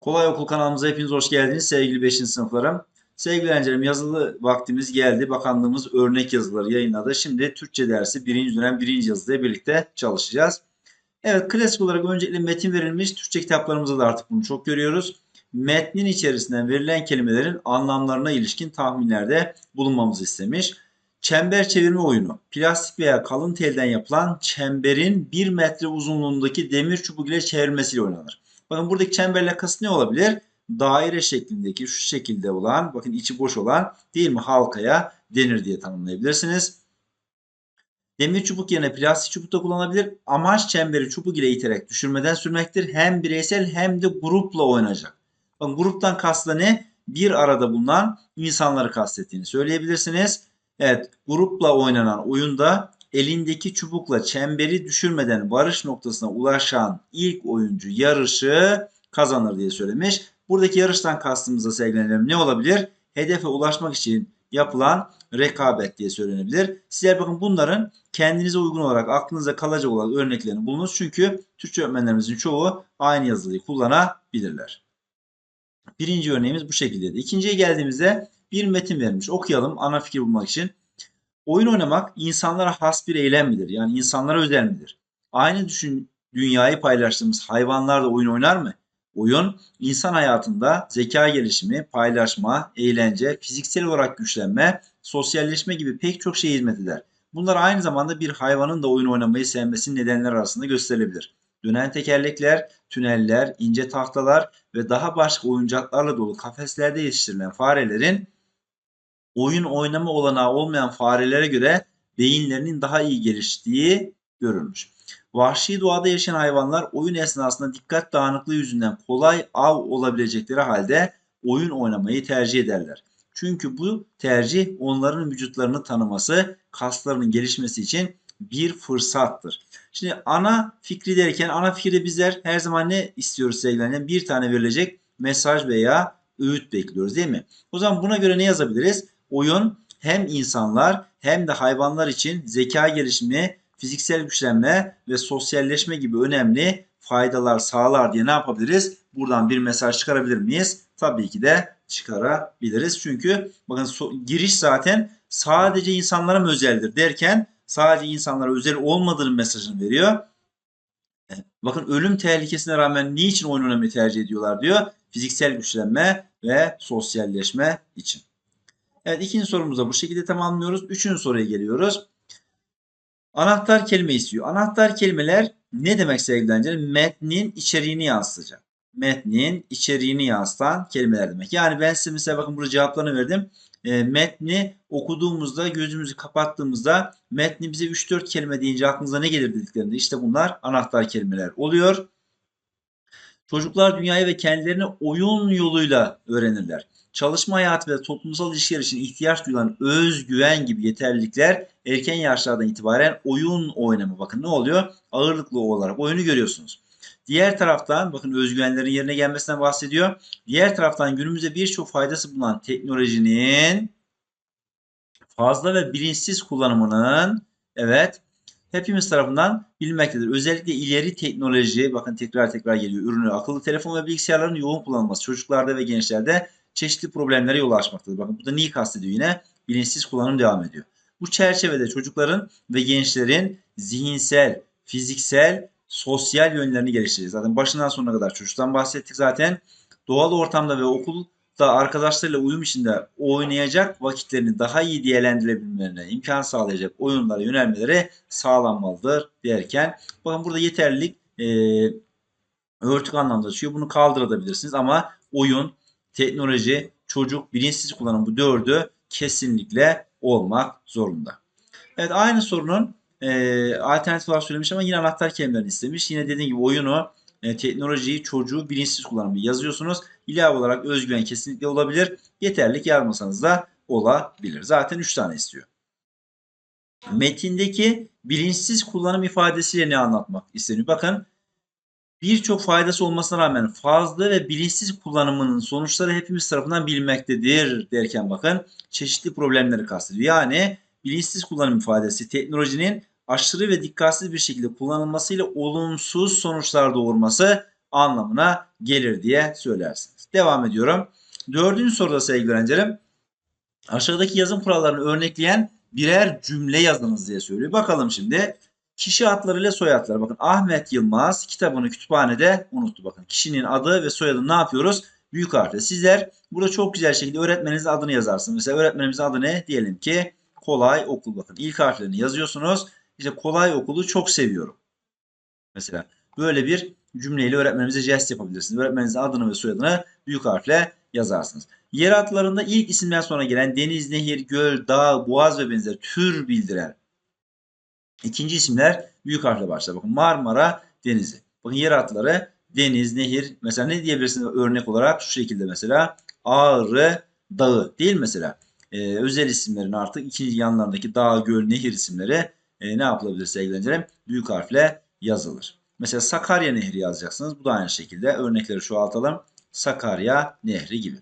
Kolay Okul kanalımıza hepiniz hoş geldiniz sevgili 5. sınıflarım. Sevgili öğrencilerim yazılı vaktimiz geldi. Bakanlığımız örnek yazıları yayınladı. Şimdi Türkçe dersi 1. dönem 1. yazıyla birlikte çalışacağız. Evet klasik olarak öncelikle metin verilmiş. Türkçe kitaplarımızda da artık bunu çok görüyoruz. Metnin içerisinden verilen kelimelerin anlamlarına ilişkin tahminlerde bulunmamızı istemiş. Çember çevirme oyunu. Plastik veya kalın telden yapılan çemberin 1 metre uzunluğundaki demir çubuk ile çevrilmesiyle oynanır. Bakın buradaki çemberle kasıt ne olabilir? Daire şeklindeki şu şekilde olan bakın içi boş olan değil mi halkaya denir diye tanımlayabilirsiniz. Demir çubuk yerine plastik çubuk da kullanılabilir. Amaç çemberi çubuk ile iterek düşürmeden sürmektir. Hem bireysel hem de grupla oynanacak. Bakın gruptan kastı ne? Bir arada bulunan insanları kastettiğini söyleyebilirsiniz. Evet grupla oynanan oyunda elindeki çubukla çemberi düşürmeden varış noktasına ulaşan ilk oyuncu yarışı kazanır diye söylemiş. Buradaki yarıştan kastımızda sevgilerim ne olabilir? Hedefe ulaşmak için yapılan rekabet diye söylenebilir. Sizler bakın bunların kendinize uygun olarak aklınıza kalacak olan örneklerini bulunuz. Çünkü Türkçe öğretmenlerimizin çoğu aynı yazılıyı kullanabilirler. Birinci örneğimiz bu şekildeydi. İkinciye geldiğimizde bir metin vermiş. Okuyalım ana fikir bulmak için. Oyun oynamak insanlara has bir eylem midir? Yani insanlara özel midir? Aynı düşün dünyayı paylaştığımız hayvanlar da oyun oynar mı? Oyun insan hayatında zeka gelişimi, paylaşma, eğlence, fiziksel olarak güçlenme, sosyalleşme gibi pek çok şeye hizmet eder. Bunlar aynı zamanda bir hayvanın da oyun oynamayı sevmesinin nedenler arasında gösterilebilir. Dönen tekerlekler, tüneller, ince tahtalar ve daha başka oyuncaklarla dolu kafeslerde yetiştirilen farelerin oyun oynama olanağı olmayan farelere göre beyinlerinin daha iyi geliştiği görülmüş. Vahşi doğada yaşayan hayvanlar oyun esnasında dikkat dağınıklığı yüzünden kolay av olabilecekleri halde oyun oynamayı tercih ederler. Çünkü bu tercih onların vücutlarını tanıması, kaslarının gelişmesi için bir fırsattır. Şimdi ana fikri derken ana fikirde bizler her zaman ne istiyoruz sevgilerden? Bir tane verilecek mesaj veya öğüt bekliyoruz değil mi? O zaman buna göre ne yazabiliriz? Oyun hem insanlar hem de hayvanlar için zeka gelişimi, fiziksel güçlenme ve sosyalleşme gibi önemli faydalar sağlar diye ne yapabiliriz? Buradan bir mesaj çıkarabilir miyiz? Tabii ki de çıkarabiliriz. Çünkü bakın so- giriş zaten sadece insanlara mı özeldir derken sadece insanlara özel olmadığını mesajını veriyor. E, Bakın ölüm tehlikesine rağmen niçin oyun oynamayı tercih ediyorlar diyor. Fiziksel güçlenme ve sosyalleşme için. Evet ikinci sorumuzu da bu şekilde tamamlıyoruz. Üçüncü soruya geliyoruz. Anahtar kelime istiyor. Anahtar kelimeler ne demek sevgili öğrenciler? Metnin içeriğini yansıtacak. Metnin içeriğini yansıtan kelimeler demek. Yani ben size mesela bakın burada cevaplarını verdim. E, metni okuduğumuzda gözümüzü kapattığımızda metni bize 3-4 kelime deyince aklınıza ne gelir dediklerinde işte bunlar anahtar kelimeler oluyor. Çocuklar dünyayı ve kendilerini oyun yoluyla öğrenirler. Çalışma hayatı ve toplumsal ilişkiler için ihtiyaç duyulan özgüven gibi yeterlilikler erken yaşlardan itibaren oyun oynama. Bakın ne oluyor? Ağırlıklı olarak oyunu görüyorsunuz. Diğer taraftan bakın özgüvenlerin yerine gelmesinden bahsediyor. Diğer taraftan günümüzde birçok faydası bulunan teknolojinin fazla ve bilinçsiz kullanımının evet hepimiz tarafından bilinmektedir. Özellikle ileri teknoloji bakın tekrar tekrar geliyor. Ürünü akıllı telefon ve bilgisayarların yoğun kullanılması çocuklarda ve gençlerde çeşitli problemlere yol açmaktadır. Bakın burada neyi kastediyor yine? Bilinçsiz kullanım devam ediyor. Bu çerçevede çocukların ve gençlerin zihinsel, fiziksel, sosyal yönlerini geliştireceğiz. Zaten başından sonuna kadar çocuktan bahsettik zaten. Doğal ortamda ve okulda arkadaşlarıyla uyum içinde oynayacak vakitlerini daha iyi değerlendirebilmelerine imkan sağlayacak oyunlara yönelmeleri sağlanmalıdır derken bakın burada yeterlilik e, örtük anlamda çıkıyor. Bunu kaldırabilirsiniz ama oyun, teknoloji, çocuk, bilinçsiz kullanım bu dördü kesinlikle olmak zorunda. Evet aynı sorunun e, alternatif olarak söylemiş ama yine anahtar kelimelerini istemiş. Yine dediğim gibi oyunu, e, teknolojiyi, çocuğu bilinçsiz kullanımı yazıyorsunuz. İlave olarak özgüven kesinlikle olabilir. Yeterlik yazmasanız da olabilir. Zaten 3 tane istiyor. Metindeki bilinçsiz kullanım ifadesiyle ne anlatmak isteniyor? Bakın birçok faydası olmasına rağmen fazla ve bilinçsiz kullanımının sonuçları hepimiz tarafından bilinmektedir derken bakın çeşitli problemleri kastediyor. Yani bilinçsiz kullanım ifadesi teknolojinin aşırı ve dikkatsiz bir şekilde kullanılmasıyla olumsuz sonuçlar doğurması anlamına gelir diye söylersiniz. Devam ediyorum. Dördüncü soruda sevgili öğrencilerim. Aşağıdaki yazım kurallarını örnekleyen birer cümle yazınız diye söylüyor. Bakalım şimdi. Kişi adları ile soyadları. Bakın Ahmet Yılmaz kitabını kütüphanede unuttu. Bakın kişinin adı ve soyadını ne yapıyoruz? Büyük harfle. Sizler burada çok güzel şekilde öğretmeninizin adını yazarsınız. Mesela öğretmenimizin adı ne? Diyelim ki Kolay Okul. Bakın ilk harflerini yazıyorsunuz. İşte Kolay Okulu çok seviyorum. Mesela böyle bir cümleyle öğretmenimize jest yapabilirsiniz. Öğretmeninizin adını ve soyadını büyük harfle yazarsınız. Yer adlarında ilk isimden sonra gelen deniz, nehir, göl, dağ, boğaz ve benzeri tür bildiren ikinci isimler büyük harfle başlar. Bakın Marmara Denizi. Bakın yer adları deniz, nehir. Mesela ne diyebilirsiniz örnek olarak şu şekilde mesela Ağrı Dağı değil mesela? Ee, özel isimlerin artık ikinci yanlarındaki dağ, göl, nehir isimleri e, ne yapılabilir sevgili öğrencilerim? Büyük harfle yazılır. Mesela Sakarya Nehri yazacaksınız. Bu da aynı şekilde. Örnekleri çoğaltalım. Sakarya Nehri gibi.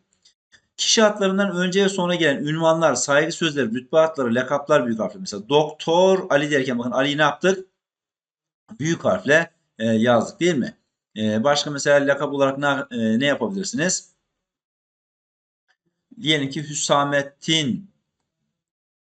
Kişi adlarından önce ve sonra gelen ünvanlar, saygı sözleri, rütbe adları, lakaplar büyük harfle. Mesela Doktor Ali derken bakın Ali'yi ne yaptık? Büyük harfle e, yazdık değil mi? E, başka mesela lakap olarak ne, e, ne yapabilirsiniz? Diyelim ki Hüsamettin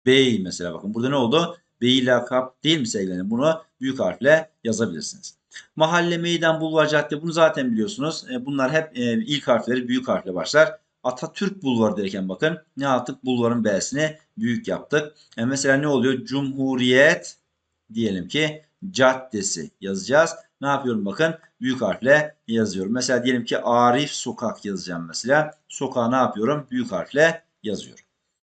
Bey mesela bakın burada ne oldu? Bey lakap değil mi sevgilerim? Bunu büyük harfle yazabilirsiniz. Mahalle, meydan, bulvar, cadde bunu zaten biliyorsunuz. E, bunlar hep e, ilk harfleri büyük harfle başlar. Atatürk Bulvarı derken bakın ne yaptık? Bulvarın B'sini büyük yaptık. E, mesela ne oluyor? Cumhuriyet diyelim ki caddesi yazacağız. Ne yapıyorum bakın? Büyük harfle yazıyorum. Mesela diyelim ki Arif Sokak yazacağım mesela. Sokağı ne yapıyorum? Büyük harfle yazıyorum.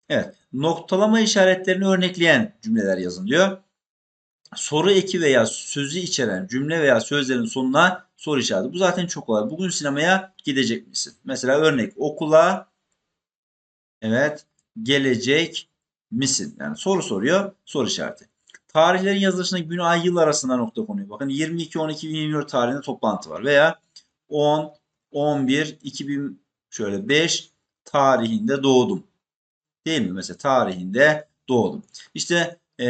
Evet. Noktalama işaretlerini örnekleyen cümleler yazın diyor. Soru eki veya sözü içeren cümle veya sözlerin sonuna soru işareti. Bu zaten çok kolay. Bugün sinemaya gidecek misin? Mesela örnek okula evet gelecek misin? Yani soru soruyor, soru işareti. Tarihlerin yazılışına gün, ay, yıl arasında nokta konuyor. Bakın 22 12 2024 tarihinde toplantı var veya 10 11 2000 şöyle 5 tarihinde doğdum. Değil mi? Mesela tarihinde doğdum. İşte e,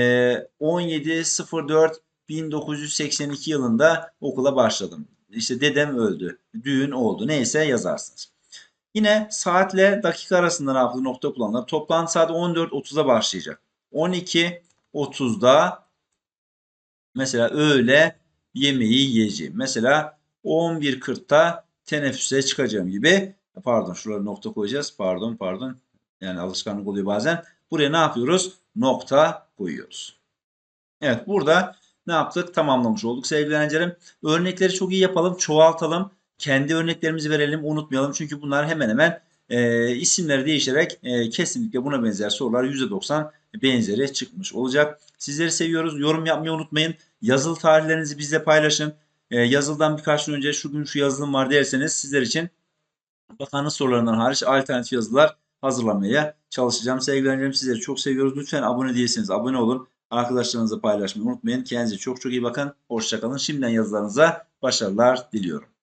17.04 1982 yılında okula başladım. İşte dedem öldü. Düğün oldu. Neyse yazarsınız. Yine saatle dakika arasında ne yapılır? Nokta kullanılır. Toplantı saat 14.30'da başlayacak. 12.30'da mesela öğle yemeği yiyeceğim. Mesela 11.40'da teneffüse çıkacağım gibi. Pardon şuraya nokta koyacağız. Pardon pardon. Yani alışkanlık oluyor bazen. Buraya ne yapıyoruz? Nokta koyuyoruz. Evet burada ne yaptık? Tamamlamış olduk sevgili öğrencilerim. Örnekleri çok iyi yapalım, çoğaltalım. Kendi örneklerimizi verelim, unutmayalım. Çünkü bunlar hemen hemen e, isimleri değişerek e, kesinlikle buna benzer sorular %90 benzeri çıkmış olacak. Sizleri seviyoruz. Yorum yapmayı unutmayın. Yazılı tarihlerinizi bizle paylaşın. E, yazıldan birkaç gün önce şu gün şu yazılım var derseniz sizler için bakanlık sorularından hariç alternatif yazılar hazırlamaya çalışacağım. Sevgili öğrencilerim sizleri çok seviyoruz. Lütfen abone değilseniz abone olun. Arkadaşlarınızla paylaşmayı unutmayın. Kendinize çok çok iyi bakın. Hoşçakalın. Şimdiden yazılarınıza başarılar diliyorum.